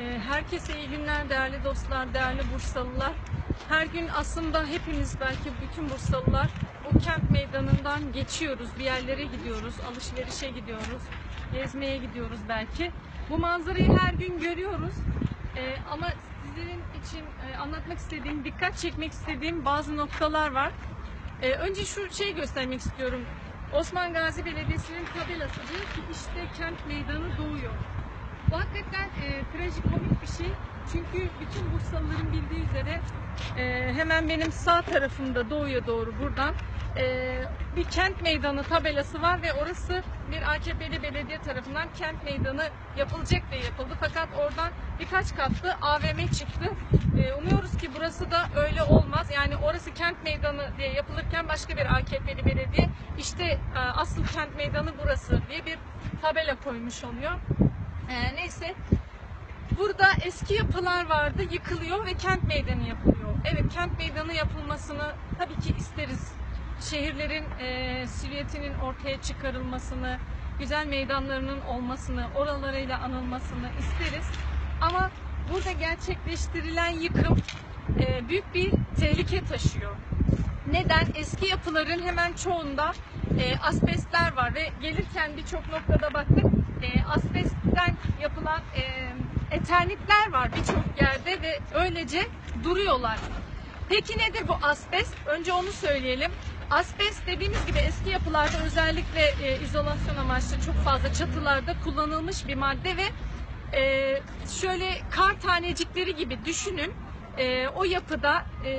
Ee, Herkese iyi günler değerli dostlar, değerli Bursalılar. Her gün aslında hepimiz belki bütün Bursalılar o kent meydanından geçiyoruz. Bir yerlere gidiyoruz, alışverişe gidiyoruz, gezmeye gidiyoruz belki. Bu manzarayı her gün görüyoruz. Ee, ama sizlerin için e, anlatmak istediğim, dikkat çekmek istediğim bazı noktalar var. Ee, önce şu şeyi göstermek istiyorum. Osman Gazi Belediyesi'nin tabelası diyor ki işte kent meydanı doğuyor. Bu hakikaten e, trajikomik bir şey. Çünkü bütün Bursalıların bildiği üzere e, hemen benim sağ tarafımda doğuya doğru buradan e, bir kent meydanı tabelası var ve orası bir AKP'li belediye tarafından kent meydanı yapılacak diye yapıldı. Fakat oradan birkaç katlı AVM çıktı. E, umuyoruz ki burası da öyle olmaz. Yani orası kent meydanı diye yapılırken başka bir AKP'li belediye işte e, asıl kent meydanı burası diye bir tabela koymuş oluyor. Ee, neyse burada eski yapılar vardı yıkılıyor ve kent meydanı yapılıyor. Evet kent meydanı yapılmasını tabii ki isteriz. Şehirlerin e, silüetinin ortaya çıkarılmasını, güzel meydanlarının olmasını, oralarıyla anılmasını isteriz. Ama burada gerçekleştirilen yıkım e, büyük bir tehlike taşıyor. Neden? Eski yapıların hemen çoğunda e, asbestler var ve gelirken birçok noktada baktık e, asbestten yapılan e, eternitler var birçok yerde ve öylece duruyorlar. Peki nedir bu asbest? Önce onu söyleyelim. Asbest dediğimiz gibi eski yapılarda özellikle e, izolasyon amaçlı çok fazla çatılarda kullanılmış bir madde ve e, şöyle kar tanecikleri gibi düşünün. E, o yapıda e,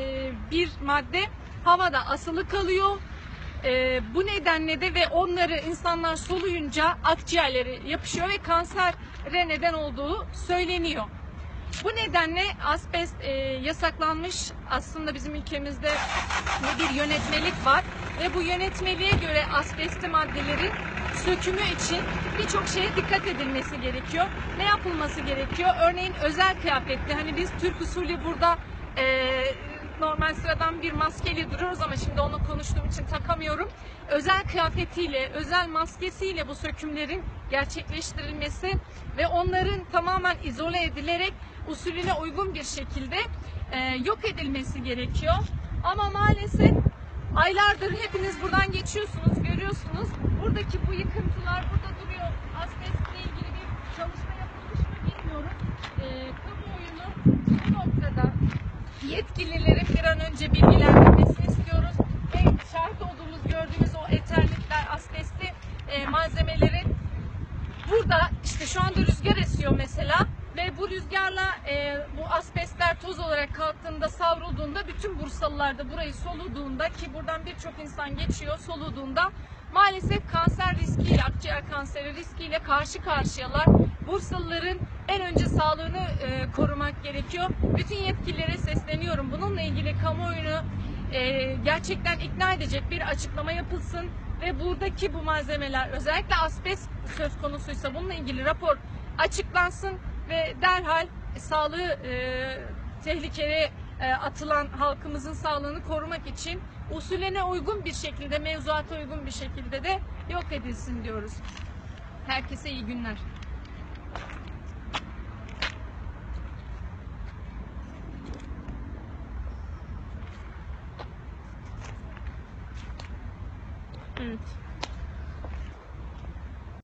bir madde havada asılı kalıyor. E, bu nedenle de ve onları insanlar soluyunca akciğerleri yapışıyor ve kansere neden olduğu söyleniyor. Bu nedenle asbest e, yasaklanmış. Aslında bizim ülkemizde bir yönetmelik var ve bu yönetmeliğe göre asbestli maddelerin sökümü için birçok şeye dikkat edilmesi gerekiyor. Ne yapılması gerekiyor? Örneğin özel kıyafetli. Hani biz Türk usulü burada normal sıradan bir maskeyle duruyoruz ama şimdi onu konuştuğum için takamıyorum. Özel kıyafetiyle, özel maskesiyle bu sökümlerin gerçekleştirilmesi ve onların tamamen izole edilerek usulüne uygun bir şekilde e, yok edilmesi gerekiyor. Ama maalesef aylardır hepiniz buradan geçiyorsunuz, görüyorsunuz. Buradaki bu yıkıntılar burada duruyor. Asbestle ilgili bir çalışma yapılmış mı bilmiyorum. E, kamuoyunu bu noktada yetkililerin bir an önce bilgilendirmesini istiyoruz. Ve şahit olduğumuz, gördüğümüz o eternitler, asbestli e, malzemelerin burada işte şu anda rüzgar esiyor mesela ve bu rüzgarla e, bu asbestler toz olarak kalktığında savrulduğunda bütün Bursalılar da burayı soluduğunda ki buradan birçok insan geçiyor soluduğunda maalesef kanser riskiyle akciğer kanseri riskiyle karşı karşıyalar. Bursalıların en önce sağlığını e, korumak gerekiyor. Bütün yetkililere sesleniyorum. Bununla ilgili kamuoyunu e, gerçekten ikna edecek bir açıklama yapılsın ve buradaki bu malzemeler özellikle asbest söz konusuysa bununla ilgili rapor açıklansın ve derhal sağlığı e, tehlikeye e, atılan halkımızın sağlığını korumak için usulüne uygun bir şekilde, mevzuata uygun bir şekilde de yok edilsin diyoruz. Herkese iyi günler.